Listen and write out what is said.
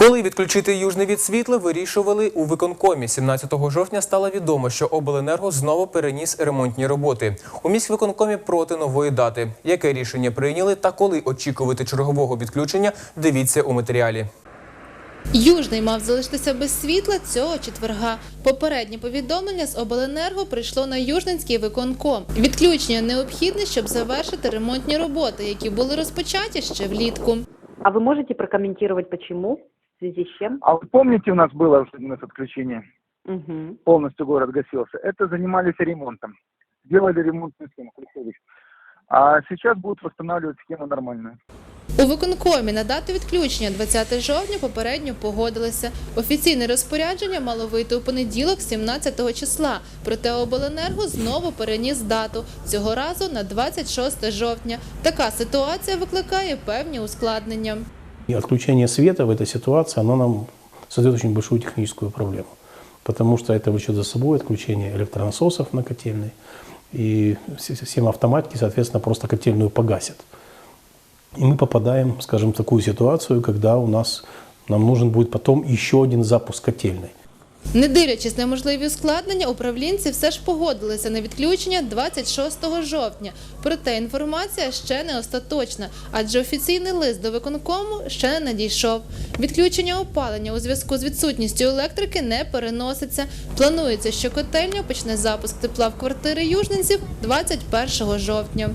Коли відключити южне від світла, вирішували у виконкомі. 17 жовтня стало відомо, що обленерго знову переніс ремонтні роботи. У міськвиконкомі проти нової дати. Яке рішення прийняли та коли очікувати чергового відключення, дивіться у матеріалі. Южний мав залишитися без світла цього четверга. Попереднє повідомлення з обленерго прийшло на Южненський виконком. Відключення необхідне, щоб завершити ремонтні роботи, які були розпочаті ще влітку. А вы можете прокомментировать, почему? В связи с чем? А вы помните, у нас было уже один раз отключение, Угу. полностью город гасился? Это занимались ремонтом. Делали ремонтную схему, Христович. А сейчас будут восстанавливать схему нормальную. У виконкомі на дату відключення 20 жовтня попередньо погодилися. Офіційне розпорядження мало вийти у понеділок, 17 числа. Проте обленерго знову переніс дату цього разу на 26 жовтня. Така ситуація викликає певні ускладнення. И отключение света в этой ситуации, оно нам создает очень большую техническую проблему. Потому что это влечет за собой отключение электронасосов на котельной. И всем автоматики, соответственно, просто котельную погасят. И мы попадаем, скажем, в такую ситуацию, когда у нас, нам нужен будет потом еще один запуск котельной. Не дивлячись на можливі ускладнення, управлінці все ж погодилися на відключення 26 жовтня. Проте інформація ще не остаточна, адже офіційний лист до виконкому ще не надійшов. Відключення опалення у зв'язку з відсутністю електрики не переноситься. Планується, що котельня почне запуск тепла в квартири южненців 21 жовтня.